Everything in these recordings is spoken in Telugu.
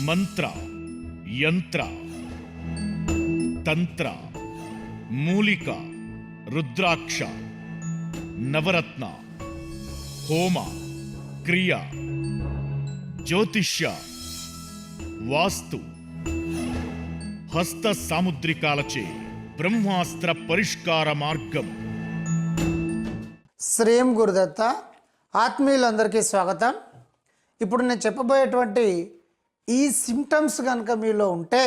మంత్ర యంత్ర తంత్ర మూలిక రుద్రాక్ష నవరత్న హోమ క్రియ జ్యోతిష్య వాస్తు హస్త సాముద్రికాలచే బ్రహ్మాస్త్ర పరిష్కార మార్గం. శ్రీం గురుదత్త ఆత్మీయులందరికీ స్వాగతం. ఇప్పుడు నేను చెప్పబోయేటువంటి ఈ సిమ్టమ్స్ కనుక మీలో ఉంటే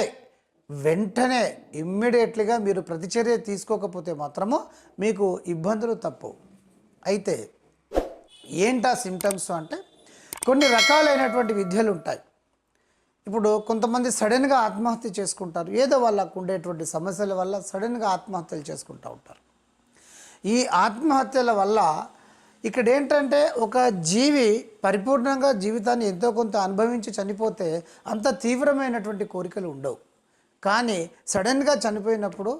వెంటనే ఇమ్మీడియట్లీగా మీరు ప్రతిచర్య తీసుకోకపోతే మాత్రము మీకు ఇబ్బందులు తప్పవు అయితే ఏంటా సిమ్టమ్స్ అంటే కొన్ని రకాలైనటువంటి విద్యలు ఉంటాయి. ఇప్పుడు కొంతమంది సడన్గా ఆత్మహత్య చేసుకుంటారు. ఏదో వాళ్ళకు ఉండేటువంటి సమస్యల వల్ల సడన్గా ఆత్మహత్యలు చేసుకుంటూ ఉంటారు. ఈ ఆత్మహత్యల వల్ల ఇక్కడ ఏంటంటే ఒక జీవి పరిపూర్ణంగా జీవితాన్ని ఎంతో కొంత అనుభవించి చనిపోతే అంత తీవ్రమైనటువంటి కోరికలు ఉండవు. కానీ సడన్గా చనిపోయినప్పుడు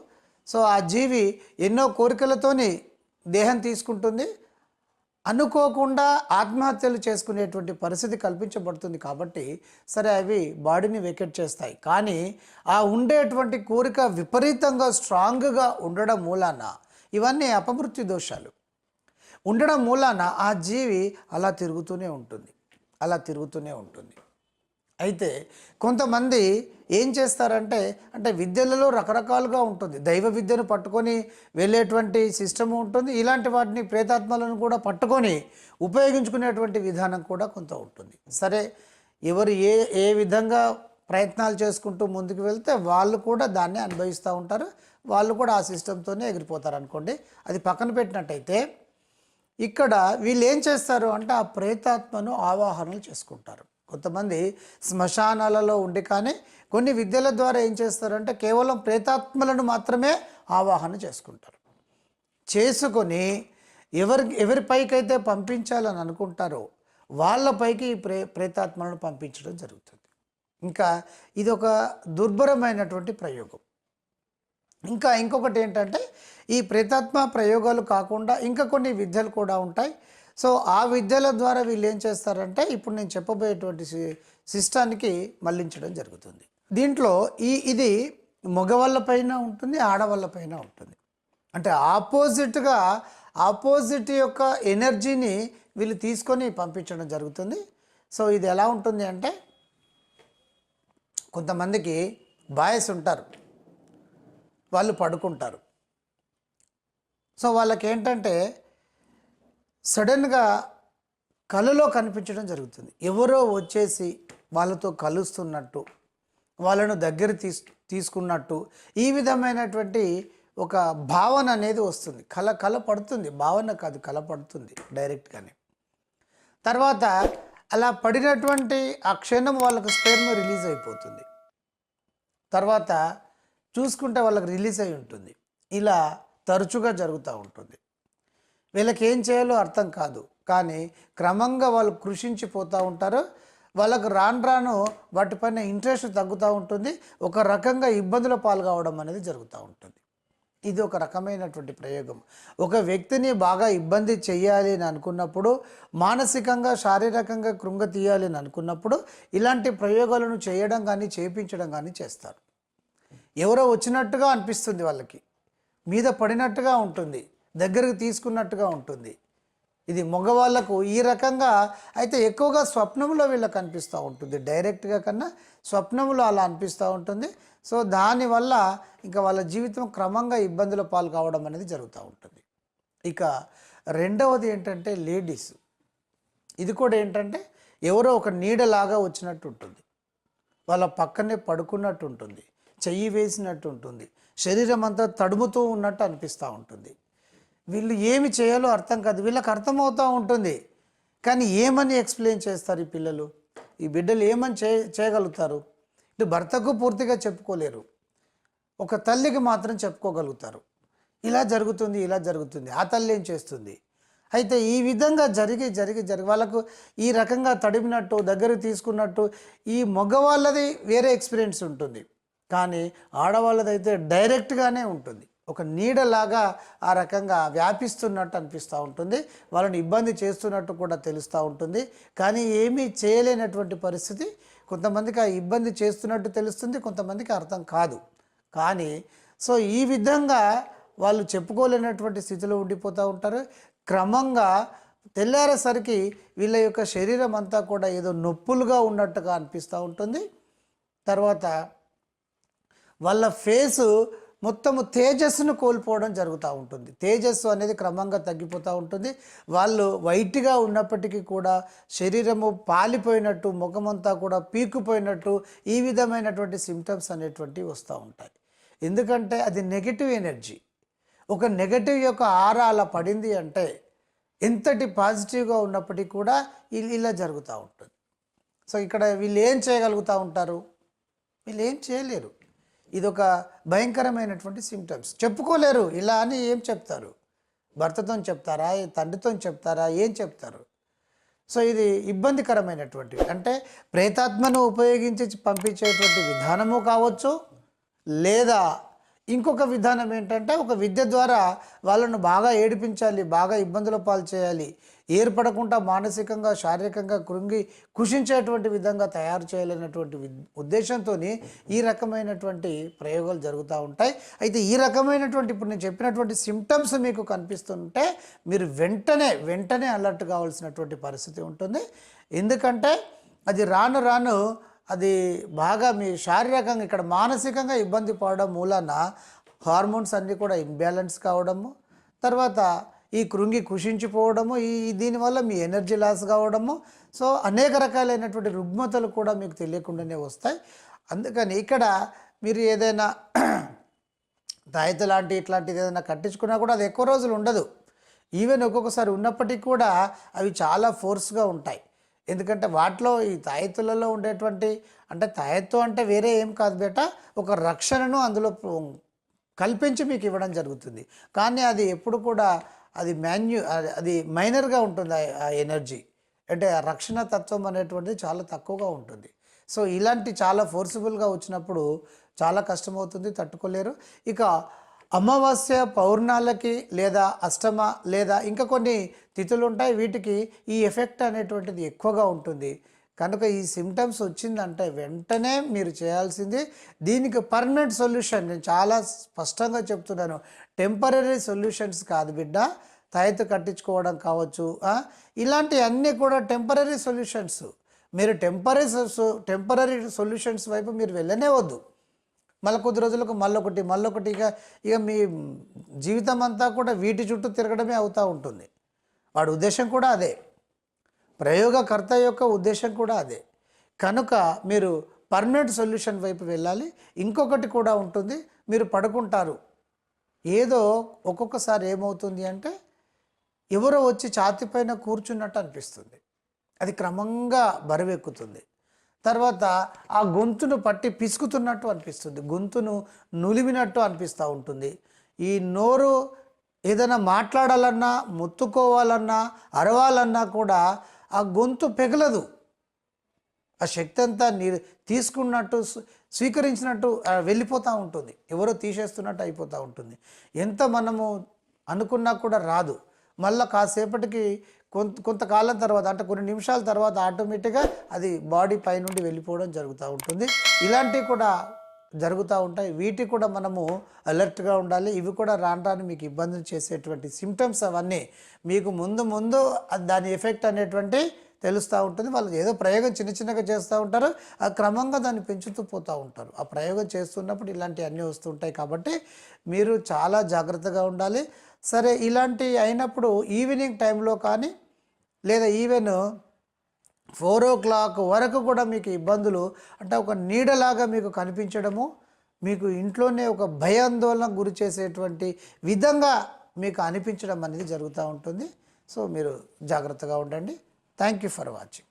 సో ఆ జీవి ఎన్నో కోరికలతోని దేహం తీసుకుంటుంది. అనుకోకుండా ఆత్మహత్యలు చేసుకునేటువంటి పరిస్థితి కల్పించబడుతుంది కాబట్టి సరే అవి బాడీని వెకెట్ చేస్తాయి. కానీ ఆ ఉండేటువంటి కోరిక విపరీతంగా స్ట్రాంగ్గా ఉండడం మూలాన ఇవన్నీ అపమృత్యు దోషాలు ఉండడం మూలాన ఆ జీవి అలా తిరుగుతూనే ఉంటుంది. అలా తిరుగుతూనే ఉంటుంది. అయితే కొంతమంది ఏం చేస్తారంటే అంటే విద్యలలో రకరకాలుగా ఉంటుంది. దైవ విద్యను పట్టుకొని వెళ్ళేటువంటి సిస్టమ్ ఉంటుంది. ఇలాంటి వాటిని ప్రేతాత్మలను కూడా పట్టుకొని ఉపయోగించుకునేటువంటి విధానం కూడా కొంత ఉంటుంది. సరే ఎవరు ఏ ఏ విధంగా ప్రయత్నాలు చేసుకుంటూ ముందుకు వెళ్తే వాళ్ళు కూడా దాన్ని అనుభవిస్తూ ఉంటారు. వాళ్ళు కూడా ఆ సిస్టంతోనే ఎగిరిపోతారు అనుకోండి అది పక్కన పెట్టినట్టయితే ఇక్కడ వీళ్ళు ఏం చేస్తారు అంటే ఆ ప్రేతాత్మను ఆవాహనలు చేసుకుంటారు. కొంతమంది శ్మశానాలలో ఉండి కానీ కొన్ని విద్యల ద్వారా ఏం చేస్తారంటే కేవలం ప్రేతాత్మలను మాత్రమే ఆవాహన చేసుకుంటారు. చేసుకొని ఎవరి ఎవరిపైకైతే పంపించాలని అనుకుంటారో వాళ్ళపైకి ఈ ప్రే ప్రేతాత్మలను పంపించడం జరుగుతుంది. ఇంకా ఇది ఒక దుర్భరమైనటువంటి ప్రయోగం. ఇంకా ఇంకొకటి ఏంటంటే ఈ ప్రేతాత్మ ప్రయోగాలు కాకుండా ఇంకా కొన్ని విద్యలు కూడా ఉంటాయి. సో ఆ విద్యల ద్వారా వీళ్ళు ఏం చేస్తారంటే ఇప్పుడు నేను చెప్పబోయేటువంటి సి- సిస్టానికి మళ్ళించడం జరుగుతుంది. దీంట్లో ఈ ఇది మగవాళ్ళపైన ఉంటుంది ఆడవాళ్ళ పైన ఉంటుంది. అంటే ఆపోజిట్గా ఆపోజిట్ యొక్క ఎనర్జీని వీళ్ళు తీసుకొని పంపించడం జరుగుతుంది. సో ఇది ఎలా ఉంటుంది అంటే కొంతమందికి బాయస్ ఉంటారు. వాళ్ళు పడుకుంటారు. సో వాళ్ళకి ఏంటంటే సడన్గా కలలో కనిపించడం జరుగుతుంది. ఎవరో వచ్చేసి వాళ్ళతో కలుస్తున్నట్టు వాళ్ళను దగ్గర తీస్ తీసుకున్నట్టు ఈ విధమైనటువంటి ఒక భావన అనేది వస్తుంది. కళ కళ పడుతుంది. భావన కాదు కళ పడుతుంది డైరెక్ట్గానే. తర్వాత అలా పడినటువంటి ఆ క్షణం వాళ్ళకు స్పెర్మ్ రిలీజ్ అయిపోతుంది. తర్వాత చూసుకుంటే వాళ్ళకి రిలీజ్ అయి ఉంటుంది. ఇలా తరచుగా జరుగుతూ ఉంటుంది. వీళ్ళకి ఏం చేయాలో అర్థం కాదు. కానీ క్రమంగా వాళ్ళు కృషించిపోతూ ఉంటారు. వాళ్ళకు రాను రాను వాటిపైన ఇంట్రెస్ట్ తగ్గుతూ ఉంటుంది. ఒక రకంగా ఇబ్బందుల పాలు కావడం అనేది జరుగుతూ ఉంటుంది. ఇది ఒక రకమైనటువంటి ప్రయోగం. ఒక వ్యక్తిని బాగా ఇబ్బంది చేయాలి అని అనుకున్నప్పుడు మానసికంగా శారీరకంగా కృంగ తీయాలి అని అనుకున్నప్పుడు ఇలాంటి ప్రయోగాలను చేయడం కానీ చేయించడం కానీ చేస్తారు. ఎవరో వచ్చినట్టుగా అనిపిస్తుంది వాళ్ళకి. మీద పడినట్టుగా ఉంటుంది. దగ్గరకు తీసుకున్నట్టుగా ఉంటుంది. ఇది మగవాళ్ళకు ఈ రకంగా అయితే ఎక్కువగా స్వప్నంలో వీళ్ళకి అనిపిస్తూ ఉంటుంది. డైరెక్ట్గా కన్నా స్వప్నంలో అలా అనిపిస్తూ ఉంటుంది. సో దానివల్ల ఇంకా వాళ్ళ జీవితం క్రమంగా ఇబ్బందుల పాలు కావడం అనేది జరుగుతూ ఉంటుంది. ఇక రెండవది ఏంటంటే లేడీస్. ఇది కూడా ఏంటంటే ఎవరో ఒక నీడలాగా వచ్చినట్టు ఉంటుంది. వాళ్ళ పక్కనే పడుకున్నట్టు ఉంటుంది. చెయ్యి వేసినట్టు ఉంటుంది. శరీరం అంతా తడుముతూ ఉన్నట్టు అనిపిస్తూ ఉంటుంది. వీళ్ళు ఏమి చేయాలో అర్థం కాదు. వీళ్ళకి అర్థమవుతూ ఉంటుంది. కానీ ఏమని ఎక్స్ప్లెయిన్ చేస్తారు ఈ పిల్లలు? ఈ బిడ్డలు ఏమని చే చేయగలుగుతారు? ఇటు భర్తకు పూర్తిగా చెప్పుకోలేరు. ఒక తల్లికి మాత్రం చెప్పుకోగలుగుతారు. ఇలా జరుగుతుంది ఇలా జరుగుతుంది. ఆ తల్లి ఏం చేస్తుంది? అయితే ఈ విధంగా జరిగి జరిగి జరిగి వాళ్ళకు ఈ రకంగా తడిమినట్టు దగ్గర తీసుకున్నట్టు ఈ మగవాళ్ళది వేరే ఎక్స్పీరియన్స్ ఉంటుంది. కానీ ఆడవాళ్ళదైతే డైరెక్ట్గానే ఉంటుంది. ఒక నీడలాగా ఆ రకంగా వ్యాపిస్తున్నట్టు అనిపిస్తూ ఉంటుంది. వాళ్ళని ఇబ్బంది చేస్తున్నట్టు కూడా తెలుస్తూ ఉంటుంది. కానీ ఏమీ చేయలేనటువంటి పరిస్థితి కొంతమందికి ఆ ఇబ్బంది చేస్తున్నట్టు తెలుస్తుంది కొంతమందికి అర్థం కాదు. కానీ సో ఈ విధంగా వాళ్ళు చెప్పుకోలేనటువంటి స్థితిలో ఉండిపోతూ ఉంటారు. క్రమంగా తెల్లారేసరికి వీళ్ళ యొక్క శరీరం అంతా కూడా ఏదో నొప్పులుగా ఉన్నట్టుగా అనిపిస్తూ ఉంటుంది. తర్వాత వాళ్ళ ఫేసు మొత్తము తేజస్సును కోల్పోవడం జరుగుతూ ఉంటుంది. తేజస్సు అనేది క్రమంగా తగ్గిపోతూ ఉంటుంది. వాళ్ళు వైట్గా ఉన్నప్పటికీ కూడా శరీరము పాలిపోయినట్టు ముఖమంతా కూడా పీక్కుపోయినట్టు ఈ విధమైనటువంటి సిమ్టమ్స్ అనేటువంటివి వస్తూ ఉంటాయి. ఎందుకంటే అది నెగిటివ్ ఎనర్జీ ఒక నెగటివ్ యొక్క ఆరా అలా పడింది అంటే ఎంతటి పాజిటివ్గా ఉన్నప్పటికీ కూడా ఇలా జరుగుతూ ఉంటుంది. సో ఇక్కడ వీళ్ళు ఏం చేయగలుగుతూ ఉంటారు? వీళ్ళు ఏం చేయలేరు. ఇదొక భయంకరమైనటువంటి సిమ్టమ్స్ చెప్పుకోలేరు. ఇలా అని ఏం చెప్తారు? భర్తతో చెప్తారా? తండ్రితో చెప్తారా? ఏం చెప్తారు? సో ఇది ఇబ్బందికరమైనటువంటి అంటే ప్రేతాత్మను ఉపయోగించి పంపించేటువంటి విధానము కావచ్చు లేదా ఇంకొక విధానం ఏంటంటే ఒక విద్య ద్వారా వాళ్ళను బాగా ఏడిపించాలి బాగా ఇబ్బందుల పాలు చేయాలి ఏర్పడకుండా మానసికంగా శారీరకంగా కృంగి కృషించేటువంటి విధంగా తయారు చేయాలనేటువంటి ఉద్దేశంతో ఈ రకమైనటువంటి ప్రయోగాలు జరుగుతూ ఉంటాయి. అయితే ఈ రకమైనటువంటి ఇప్పుడు నేను చెప్పినటువంటి సిమ్టమ్స్ మీకు కనిపిస్తుంటే మీరు వెంటనే వెంటనే అలర్ట్ కావాల్సినటువంటి పరిస్థితి ఉంటుంది. ఎందుకంటే అది రాను రాను అది బాగా మీ శారీరకంగా ఇక్కడ మానసికంగా ఇబ్బంది పడడం మూలాన హార్మోన్స్ అన్నీ కూడా ఇంబ్యాలెన్స్ కావడము తర్వాత ఈ కృంగి కుషించిపోవడము ఈ దీనివల్ల మీ ఎనర్జీ లాస్ కావడము సో అనేక రకాలైనటువంటి రుగ్మతలు కూడా మీకు తెలియకుండానే వస్తాయి. అందుకని ఇక్కడ మీరు ఏదైనా తాయిత లాంటి ఇట్లాంటిది ఏదైనా కట్టించుకున్నా కూడా అది ఎక్కువ రోజులు ఉండదు. ఈవెన్ ఒక్కొక్కసారి ఉన్నప్పటికీ కూడా అవి చాలా ఫోర్స్గా ఉంటాయి. ఎందుకంటే వాటిలో ఈ తాయెత్తులలో ఉండేటువంటి అంటే తాయెత్తు అంటే వేరే ఏం కాదు బేట ఒక రక్షణను అందులో కల్పించి మీకు ఇవ్వడం జరుగుతుంది. కానీ అది ఎప్పుడు కూడా అది మాన్యు అది- అది మైనర్గా ఉంటుంది ఆ- ఆ ఎనర్జీ. అంటే ఆ రక్షణ తత్వం అనేటువంటిది చాలా తక్కువగా ఉంటుంది. సో ఇలాంటి చాలా ఫోర్సిబుల్గా వచ్చినప్పుడు చాలా కష్టమవుతుంది తట్టుకోలేరు. ఇక అమావాస్య పౌర్ణాలకి లేదా అష్టమ లేదా ఇంకా కొన్ని తిథులు ఉంటాయి. వీటికి ఈ ఎఫెక్ట్ అనేటువంటిది ఎక్కువగా ఉంటుంది. కనుక ఈ సిమ్టమ్స్ వచ్చిందంటే వెంటనే మీరు చేయాల్సింది దీనికి పర్మనెంట్ సొల్యూషన్. నేను చాలా స్పష్టంగా చెప్తున్నాను. టెంపరీ సొల్యూషన్స్ కాదు బిడ్డ. తాయెత్తు కట్టించుకోవడం కావచ్చు ఇలాంటి అన్నీ కూడా టెంపరీ సొల్యూషన్స్. మీరు టెంపరీ టెంపరీ సొల్యూషన్స్ వైపు మీరు వెళ్ళనే వద్దు. మళ్ళీ కొద్ది రోజులకు మళ్ళొకటి మళ్ళొకటి ఇక ఇక మీ జీవితం అంతా కూడా వీటి చుట్టూ తిరగడమే అవుతూ ఉంటుంది. వాడి ఉద్దేశం కూడా అదే. ప్రయోగకర్త యొక్క ఉద్దేశం కూడా అదే. కనుక మీరు పర్మనెంట్ సొల్యూషన్ వైపు వెళ్ళాలి. ఇంకొకటి కూడా ఉంటుంది. మీరు పడుకుంటారు. ఏదో ఒక్కొక్కసారి ఏమవుతుంది అంటే ఎవరో వచ్చి ఛాతిపైన కూర్చున్నట్టు అనిపిస్తుంది. అది క్రమంగా బరువెక్కుతుంది. తర్వాత ఆ గొంతును పట్టి పిసుకుతున్నట్టు అనిపిస్తుంది. గొంతును నులిమినట్టు అనిపిస్తూ ఉంటుంది. ఈ నోరు ఏదైనా మాట్లాడాలన్నా ముత్తుకోవాలన్నా అరవాలన్నా కూడా ఆ గొంతు పెగలదు. ఆ శక్తి అంతా నీ తీసుకున్నట్టు స్వీకరించినట్టు వెళ్ళిపోతూ ఉంటుంది. ఎవరో తీసేస్తున్నట్టు అయిపోతూ ఉంటుంది. ఎంత మనము అనుకున్నా కూడా రాదు. మళ్ళీ కాసేపటికి కొంత కొంతకాలం తర్వాత అంటే కొన్ని నిమిషాల తర్వాత ఆటోమేటిక్గా అది బాడీ పైనుండి వెళ్ళిపోవడం జరుగుతూ ఉంటుంది. ఇలాంటివి కూడా జరుగుతూ ఉంటాయి. వీటికి కూడా మనము అలర్ట్గా ఉండాలి. ఇవి కూడా రాను రాను మీకు ఇబ్బందులు చేసేటువంటి సిమ్టమ్స్ అవన్నీ మీకు ముందు ముందు దాని ఎఫెక్ట్ అనేటువంటి తెలుస్తూ ఉంటుంది. వాళ్ళు ఏదో ప్రయోగం చిన్న చిన్నగా చేస్తూ ఉంటారు. ఆ క్రమంగా దాన్ని పెంచుతూ పోతూ ఉంటారు. ఆ ప్రయోగం చేస్తున్నప్పుడు ఇలాంటివన్నీ వస్తుంటాయి కాబట్టి మీరు చాలా జాగ్రత్తగా ఉండాలి. సరే ఇలాంటి అయినప్పుడు ఈవినింగ్ టైంలో కానీ లేదా ఈవెన్ ఫోర్ ఓ క్లాక్ వరకు కూడా మీకు ఇబ్బందులు అంటే ఒక నీడలాగా మీకు కనిపించడము మీకు ఇంట్లోనే ఒక భయాందోళన గురి చేసేటువంటి విధంగా మీకు అనిపించడం అనేది జరుగుతూ ఉంటుంది. సో మీరు జాగ్రత్తగా ఉండండి. Thank you for watching